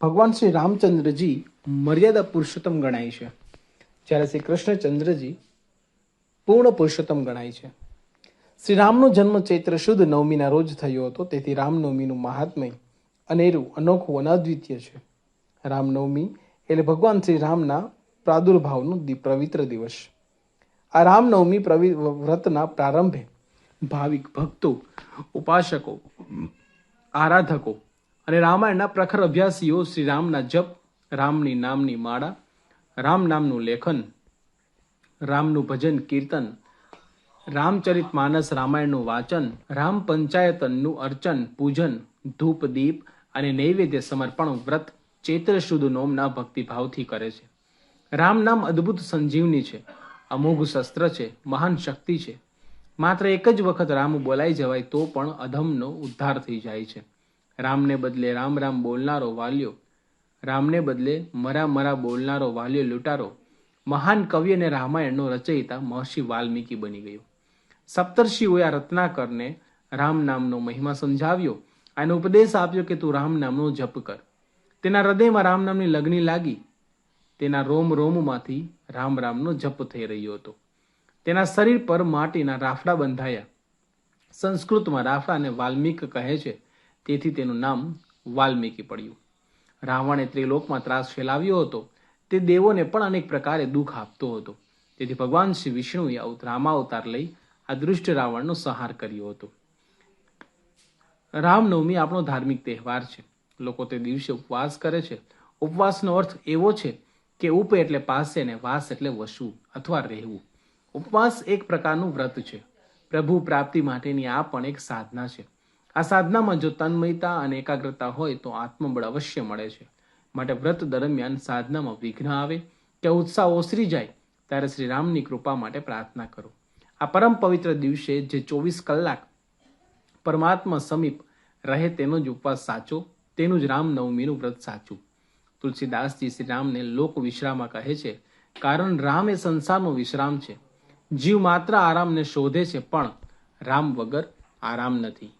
ભગવાન શ્રી રામચંદ્રજી મર્યાદા પુરુષોત્તમ ગણાય છે. જ્યારે શ્રી કૃષ્ણચંદ્રજી પૂર્ણ પુરુષોત્તમ ગણાય છે. શ્રી રામનો જન્મ ચૈત્ર શુદ્ધ નવમીના રોજ થયો હતો. તેથી રામનવમીનું મહાત્મય, અનેરું, અનોખું, અનાદ્વિતીય છે. રામનવમી એટલે ભગવાન શ્રી રામના પ્રાદુર્ભાવનો પવિત્ર દિવસ. આ રામનવમી પ્રવિ, વ્રતના પ્રારંભે ભાવિક ભક્તો, ઉપાસકો, આરાધકો અને રામાયણના પ્રખર અભ્યાસીઓ શ્રી રામના જપ, રામની નામની માળા, રામ નામનું લેખન, રામનું ભજન, કીર્તન, રામચરિત માનસ રામાયણનું વાંચન, રામ પંચાયતનનું અર્ચન, પૂજન, ધૂપ, દીપ અને નૈવેદ્ય સમર્પણ, વ્રત ચૈત્ર શુદ્ધ નોમના ભક્તિભાવથી કરે છે. રામ નામ અદ્ભુત સંજીવની છે, અમોઘ શસ્ત્ર છે, મહાન શક્તિ છે. માત્ર એક જ વખત રામ બોલાઈ જવાય તો પણ અધમનો ઉદ્ધાર થઈ જાય છે. રામને બદલે રામ રામ બોલનારો વાલ્યો રામને બદલે મરા મરા બોલનારો વાલ્યો લૂંટારો, મહાન કવિ અને રામાયણનો રચયિતા મહર્ષિ વાલ્મીકી બની ગયો. સપ્તર્ષિઓએ આ રત્નાકરને રામ નામનો મહિમા સમજાવ્યો. અને ઉપદેશ આપ્યો કે તું રામ નામનો જપ કર. તેના હૃદયમાં રામ નામની લગ્ની લાગી. તેના રોમ રોમમાંથી રામ રામનો જપ થઈ રહ્યો હતો. તેના શરીર પર માટીના રાફડા બંધાયા. સંસ્કૃતમાં રાફડાને વાલ્મીક કહે છે તેથી તેનું નામ વાલ્મીકી પડ્યું. રાવણે ત્રિલોકમાં ત્રાસ ફેલાવ્યો હતો. તે દેવોને પણ અનેક પ્રકારે દુઃખ આપતો હતો. તેથી ભગવાન શ્રી વિષ્ણુએ રામા રામાવતાર લઈ આ દૃષ્ટ રાવણનો સંહાર કર્યો હતો. રામનવમી આપણો ધાર્મિક તહેવાર છે. લોકો તે દિવસે ઉપવાસ કરે છે. ઉપવાસનો અર્થ એવો છે કે ઉપ એટલે પાસે ને વાસ એટલે વસવું અથવા રહેવું. ઉપવાસ એક પ્રકારનું વ્રત છે. પ્રભુ પ્રાપ્તિ માટેની આ પણ એક સાધના છે. આ સાધનામાં જો તન્મયતા અને એકાગ્રતા હોય તો આત્મબળ અવશ્ય મળે છે. માટે વ્રત દરમિયાન સાધનામાં વિઘ્ન આવે, કે ઉત્સાહ ઓસરી જાય, ત્યારે શ્રી રામની કૃપા માટે પ્રાર્થના કરો. આ પરમ પવિત્ર દિવસે જે ચોવીસ કલાક પરમાત્મા સમીપ રહે તેનો જ ઉપવાસ સાચો, તેનું જ રામનવમીનું વ્રત સાચું. તુલસીદાસજી શ્રી રામને લોક વિશ્રામા કહે છે, કારણ રામ એ સંસારનો વિશ્રામ છે. જીવ માત્ર આરામને શોધે છે, પણ રામ વગર આરામ નથી.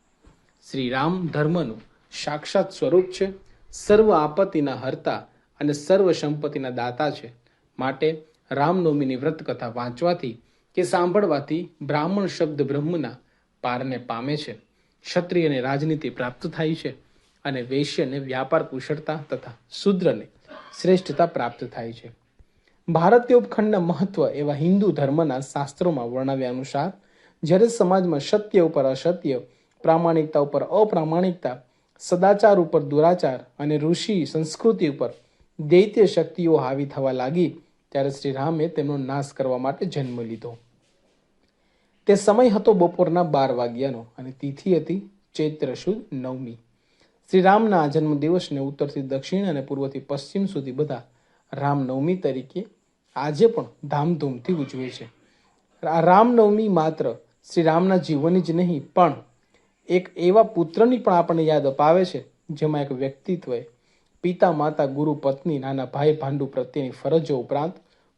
શ્રી રામ ધર્મનું સાક્ષાત સ્વરૂપ છે. સર્વ આપત્તિના હર્તા અને સર્વ સંપત્તિના દાતા છે. માટે રામનવમીની વ્રત કથા વાંચવાથી કે સાંભળવાથી બ્રાહ્મણ શબ્દ બ્રહ્મના પારને પામે છે. ક્ષત્રિયને રાજનીતિ પ્રાપ્ત થાય છે અને વૈશ્યને વ્યાપાર કુશળતા તથા શૂદ્રને શ્રેષ્ઠતા પ્રાપ્ત થાય છે. ભારતીય ઉપખંડના મહત્વ એવા હિન્દુ ધર્મના શાસ્ત્રોમાં વર્ણવ્યા અનુસાર, જ્યારે સમાજમાં સત્ય ઉપર અસત્ય પ્રામાણિકતા ઉપર, અપ્રામાણિકતા, સદાચાર ઉપર, દુરાચાર અને ઋષિ સંસ્કૃતિ ઉપર દૈત્ય શક્તિઓ હાવી થવા લાગી, ત્યારે શ્રી રામે તેમનો નાશ કરવા માટે જન્મ લીધો. તે સમય હતો બપોરના બાર વાગ્યાનો અને તિથિ હતી ચૈત્ર સુદ નવમી. શ્રી રામના જન્મ દિવસને ઉત્તરથી દક્ષિણ અને પૂર્વથી પશ્ચિમ સુધી બધા રામનવમી તરીકે આજે પણ ધામધૂમથી ઉજવે છે. રામનવમી માત્ર શ્રી રામના જીવનની જ નહીં, પણ એક એવા પુત્રની પણ આપણને યાદ અપાવે છે, જેમાં એક વ્યક્તિત્વએ પિતા, માતા, ગુરુ, પત્ની, નાના ભાઈ, ભાંડુ પ્રત્યેની ફરજો ઉપરાંત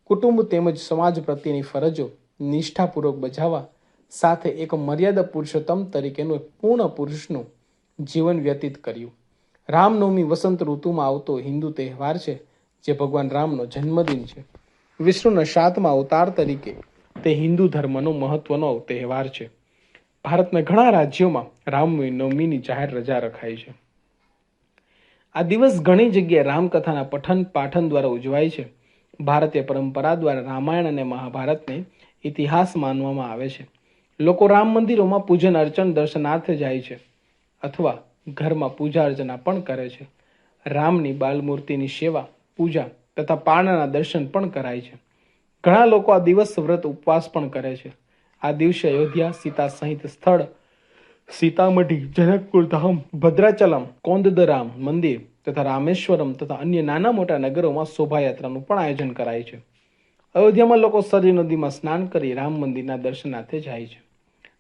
કુટુંબ તેમજ સમાજ પ્રત્યેની ફરજો નિષ્ઠાપૂર્વક બજાવવા, સાથે એક મર્યાદા પુરુષોત્તમ તરીકેનું પૂર્ણ પુરુષનું જીવન વ્યતીત કર્યું. રામનવમી વસંત ઋતુમાં આવતો હિન્દુ તહેવાર છે, જે ભગવાન રામનો જન્મદિન છે. વિષ્ણુના સાતમા અવતાર તરીકે તે હિન્દુ ધર્મનો મહત્વનો તહેવાર છે. ભારતના ઘણા રાજ્યોમાં રામનવમીની જાહેર રજા રખાય છે. આ દિવસ ઘણી જગ્યાએ રામકથાના પઠન પાઠન દ્વારા ઉજવાય છે. ભારતીય પરંપરા દ્વારા રામાયણ અને મહાભારતને ઇતિહાસ માનવામાં આવે છે. લોકો રામ મંદિરોમાં પૂજન અર્ચન દર્શનાર્થે જાય છે અથવા ઘરમાં પૂજા અર્ચના પણ કરે છે. રામની બાલમૂર્તિની સેવા, પૂજા તથા પારણાના દર્શન પણ કરાય છે. ઘણા લોકો આ દિવસ વ્રત ઉપવાસ પણ કરે છે. આ દિવસે અયોધ્યા સીતા સહિત સ્થળ, સીતામઢી, જનકપુર ધામ, ભદ્રાચલમ, કોંદદરામ મંદિર તથા રામેશ્વરમ તથા અન્ય નાના મોટા નગરોમાં શોભાયાત્રાનું પણ આયોજન કરાય છે. અયોધ્યામાં લોકો સરયુ નદીમાં સ્નાન કરી રામ મંદિરના દર્શનાર્થે જાય છે.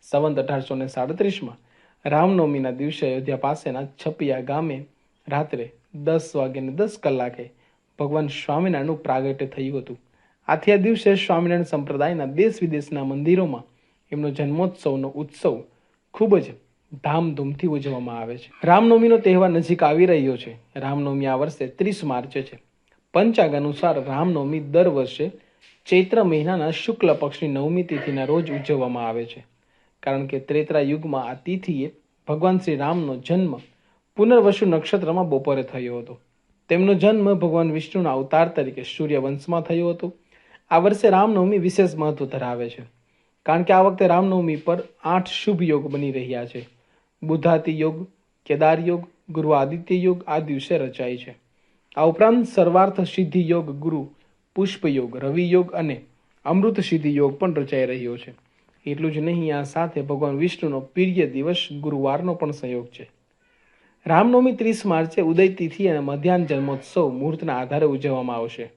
સંવંત અઢારસો ને સાડત્રીસમાં રામનવમીના દિવસે અયોધ્યા પાસેના છપિયા ગામે રાત્રે દસ વાગ્યાને દસ કલાકે ભગવાન સ્વામિનારાયણનું પ્રાગટ્ય થયું હતું. આથી આ દિવસે સ્વામિનારાયણ સંપ્રદાયના દેશ વિદેશના મંદિરોમાં એમનો જન્મોત્સવનો ઉત્સવ ખૂબ જ ધામધૂમથી ઉજવવામાં આવે છે. રામનવમીનો તહેવાર નજીક આવી રહ્યો છે. રામનવમી આ વર્ષે ત્રીસ માર્ચે છે. પંચાંગ અનુસાર રામનવમી દર વર્ષે ચૈત્ર મહિનાના શુક્લ પક્ષની નવમી તિથિના રોજ ઉજવવામાં આવે છે. કારણ કે ત્રેતરા યુગમાં આ તિથિએ ભગવાન શ્રી રામનો જન્મ પુનર્વસુ નક્ષત્રમાં બપોરે થયો હતો. તેમનો જન્મ ભગવાન વિષ્ણુના અવતાર તરીકે સૂર્યવંશમાં થયો હતો. આ વર્ષે રામનવમી વિશેષ મહત્વ ધરાવે છે. કારણ કે આ વખતે રામનવમી પર આઠ શુભ યોગ બની રહ્યા છે. બુધાતિ યોગ, કેદાર યોગ, ગુરુ આદિત્ય યોગ આ દિવસે રચાય છે. આ ઉપરાંત સર્વાર્થ સિદ્ધિ યોગ, ગુરુ, પુષ્પ યોગ, રવિ યોગ અને અમૃત સિદ્ધિ યોગ પણ રચાઈ રહ્યો છે. એટલું જ નહીં, આ સાથે ભગવાન વિષ્ણુનો પ્રિય દિવસ ગુરુવારનો પણ સંયોગ છે. રામનવમી ત્રીસ માર્ચે ઉદય તિથિ અને મધ્યાહન જન્મોત્સવ મુહૂર્તના આધારે ઉજવવામાં આવશે.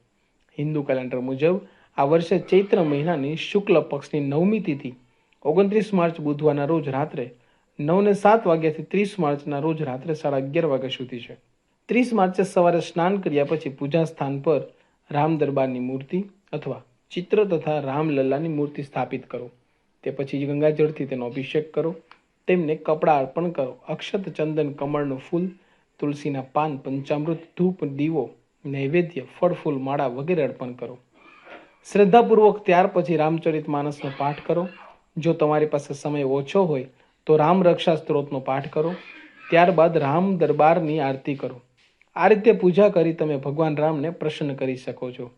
હિન્દુ કેલેન્ડર મુજબ આ વર્ષે ચૈત્ર મહિનાની શુક્લ પક્ષની નવમી તિથિ, ઓગણત્રીસ માર્ચ બુધવારના રોજ રાત્રે નવને સાત વાગ્યાથી ત્રીસ માર્ચના રોજ રાત્રે સાડા અગિયાર વાગ્યા સુધી છે. ત્રીસ માર્ચે સવારે સ્નાન કર્યા પછી પૂજા સ્થાન પર રામ દરબારની મૂર્તિ અથવા ચિત્ર તથા રામલલ્લાની મૂર્તિ સ્થાપિત કરો. તે પછી ગંગાજળથી તેનો અભિષેક કરો. તેમને કપડાં અર્પણ કરો. અક્ષત ચંદન કમળનું ફૂલ, તુલસીના પાન, પંચામૃત, ધૂપ, દીવો, નૈવેદ્ય, ફળ ફૂલ માળા વગેરે અર્પણ કરો. શ્રદ્ધાપૂર્વક ત્યાર પછી રામચરિત માનસનો પાઠ કરો. જો તમારી પાસે સમય ઓછો હોય, તો રામ રક્ષા સ્ત્રોતનો પાઠ કરો. ત્યારબાદ રામ દરબારની આરતી કરો. આ રીતે પૂજા કરી તમે ભગવાન રામને પ્રસન્ન કરી શકો છો.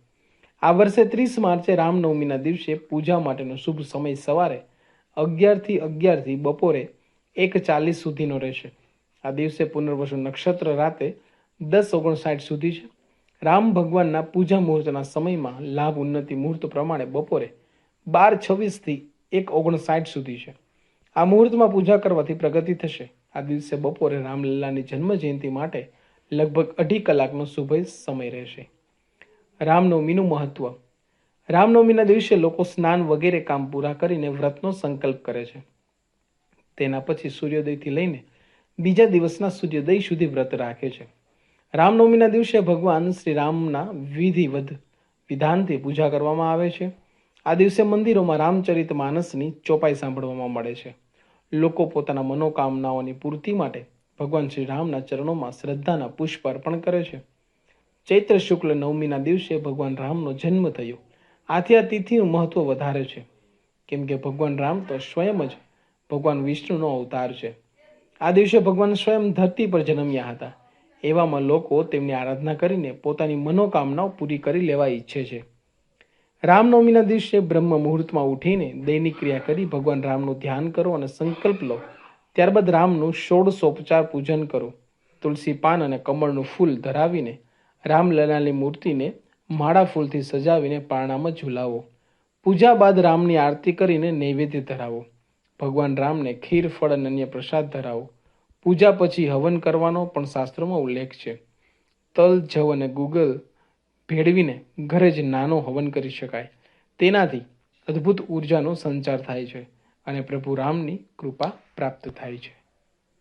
આ વર્ષે ત્રીસ માર્ચે રામનવમીના દિવસે પૂજા માટેનો શુભ સમય સવારે અગિયારથી અગિયારથી બપોરે એક ચાલીસ સુધીનો રહેશે. આ દિવસે પુનર્વસુ નક્ષત્ર રાતે દસ ઓગણસાઠ સુધી છે. રામ ભગવાનના પૂજા મુહૂર્તના સમયમાં લાભ ઉન્નતિ મુહૂર્ત પ્રમાણે બપોરે બાર છવ્વીસથી એક ઓગણસાઠ સુધી છે. આ મુહૂર્તમાં પૂજા કરવાથી પ્રગતિ થશે. આ દિવસે બપોરે રામલલ્લાની જન્મજયંતિ માટે લગભગ અઢી કલાકનો સુભય સમય રહેશે. રામનવમીનું મહત્વ. રામનવમીના દિવસે લોકો સ્નાન વગેરે કામ પૂરા કરીને વ્રતનો સંકલ્પ કરે છે. તેના પછી સૂર્યોદયથી લઈને બીજા દિવસના સૂર્યોદય સુધી વ્રત રાખે છે. રામનવમીના દિવસે ભગવાન શ્રી રામના વિધિવત વિધાનથી પૂજા કરવામાં આવે છે. આ દિવસે મંદિરોમાં રામચરિત માનસની ચોપાઈ સાંભળવામાં મળે છે. લોકો પોતાના મનોકામનાઓની પૂર્તિ માટે ભગવાન શ્રી રામના ચરણોમાં શ્રદ્ધાના પુષ્પ અર્પણ કરે છે. ચૈત્ર શુક્લ નવમીના દિવસે ભગવાન રામનો જન્મ થયો. આથી આ તિથિનું મહત્વ વધારે છે. કેમ કે ભગવાન રામ તો સ્વયં જ ભગવાન વિષ્ણુનો અવતાર છે. આ દિવસે ભગવાન સ્વયં ધરતી પર જન્મ્યા હતા. એવામાં લોકો તેમની આરાધના કરીને પોતાની મનોકામનાઓ પૂરી કરી લેવા ઈચ્છે છે. રામનવમીના દિવસે બ્રહ્મ મુહૂર્તમાં ઉઠીને દૈનિક ક્રિયા કરી ભગવાન રામનું ધ્યાન કરો અને સંકલ્પ લો. ત્યારબાદ રામનું ષોડશોપચાર પૂજન કરો. તુલસી પાન અને કમળનું ફૂલ ધરાવીને રામલલાની મૂર્તિને માળા ફૂલથી સજાવીને પારણામાં ઝુલાવો. પૂજા બાદ રામની આરતી કરીને નૈવેદ્ય ધરાવો. ભગવાન રામને ખીર, ફળ અને અન્ય પ્રસાદ ધરાવો. પૂજા પછી હવન કરવાનો પણ શાસ્ત્રોમાં ઉલ્લેખ છે. તલ, જવ અને ગુગલ ભેળવીને ઘરે જ નાનો હવન કરી શકાય. તેનાથી અદ્ભુત ઉર્જાનો સંચાર થાય છે અને પ્રભુ રામની કૃપા પ્રાપ્ત થાય છે.